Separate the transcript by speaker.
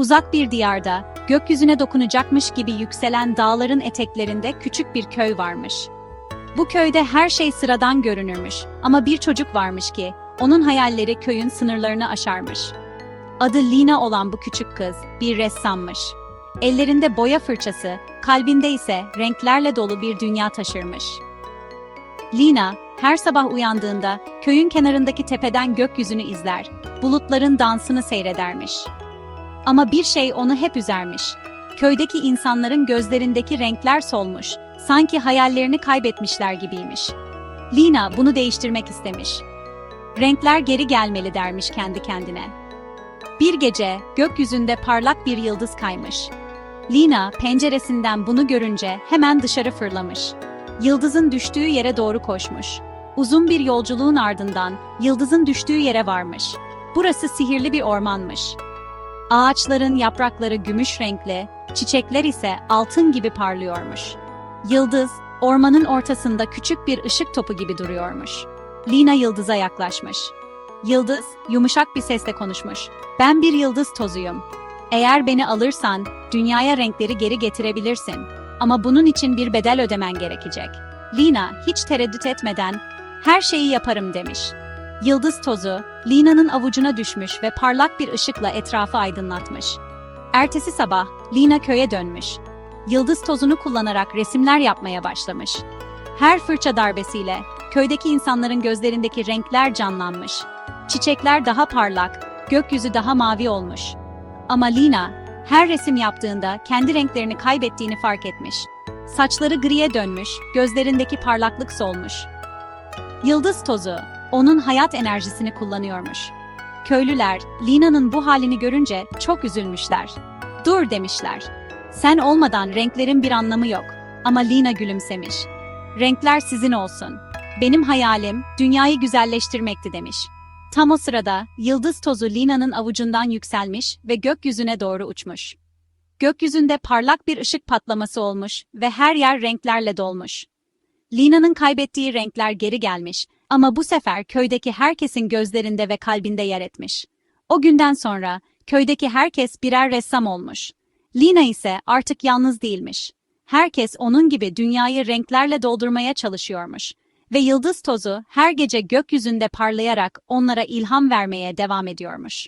Speaker 1: Uzak bir diyarda, gökyüzüne dokunacakmış gibi yükselen dağların eteklerinde küçük bir köy varmış. Bu köyde her şey sıradan görünürmüş ama bir çocuk varmış ki, onun hayalleri köyün sınırlarını aşarmış. Adı Lina olan bu küçük kız, bir ressammış. Ellerinde boya fırçası, kalbinde ise renklerle dolu bir dünya taşırmış. Lina, her sabah uyandığında köyün kenarındaki tepeden gökyüzünü izler, bulutların dansını seyredermiş. Ama bir şey onu hep üzermiş. Köydeki insanların gözlerindeki renkler solmuş, sanki hayallerini kaybetmişler gibiymiş. Lina bunu değiştirmek istemiş. Renkler geri gelmeli dermiş kendi kendine. Bir gece gökyüzünde parlak bir yıldız kaymış. Lina penceresinden bunu görünce hemen dışarı fırlamış. Yıldızın düştüğü yere doğru koşmuş. Uzun bir yolculuğun ardından yıldızın düştüğü yere varmış. Burası sihirli bir ormanmış. Ağaçların yaprakları gümüş renkli, çiçekler ise altın gibi parlıyormuş. Yıldız, ormanın ortasında küçük bir ışık topu gibi duruyormuş. Lina yıldıza yaklaşmış. Yıldız, yumuşak bir sesle konuşmuş. Ben bir yıldız tozuyum. Eğer beni alırsan, dünyaya renkleri geri getirebilirsin. Ama bunun için bir bedel ödemen gerekecek. Lina, hiç tereddüt etmeden, her şeyi yaparım demiş. Yıldız tozu, Lina'nın avucuna düşmüş ve parlak bir ışıkla etrafı aydınlatmış. Ertesi sabah, Lina köye dönmüş. Yıldız tozunu kullanarak resimler yapmaya başlamış. Her fırça darbesiyle köydeki insanların gözlerindeki renkler canlanmış. Çiçekler daha parlak, gökyüzü daha mavi olmuş. Ama Lina, her resim yaptığında kendi renklerini kaybettiğini fark etmiş. Saçları griye dönmüş, gözlerindeki parlaklık solmuş. Yıldız tozu, onun hayat enerjisini kullanıyormuş. Köylüler, Lina'nın bu halini görünce çok üzülmüşler. Dur demişler. Sen olmadan renklerin bir anlamı yok. Ama Lina gülümsemiş. Renkler sizin olsun. Benim hayalim dünyayı güzelleştirmekti demiş. Tam o sırada yıldız tozu Lina'nın avucundan yükselmiş ve gökyüzüne doğru uçmuş. Gökyüzünde parlak bir ışık patlaması olmuş ve her yer renklerle dolmuş. Lina'nın kaybettiği renkler geri gelmiş ama bu sefer köydeki herkesin gözlerinde ve kalbinde yer etmiş. O günden sonra köydeki herkes birer ressam olmuş. Lina ise artık yalnız değilmiş. Herkes onun gibi dünyayı renklerle doldurmaya çalışıyormuş. Ve yıldız tozu her gece gökyüzünde parlayarak onlara ilham vermeye devam ediyormuş.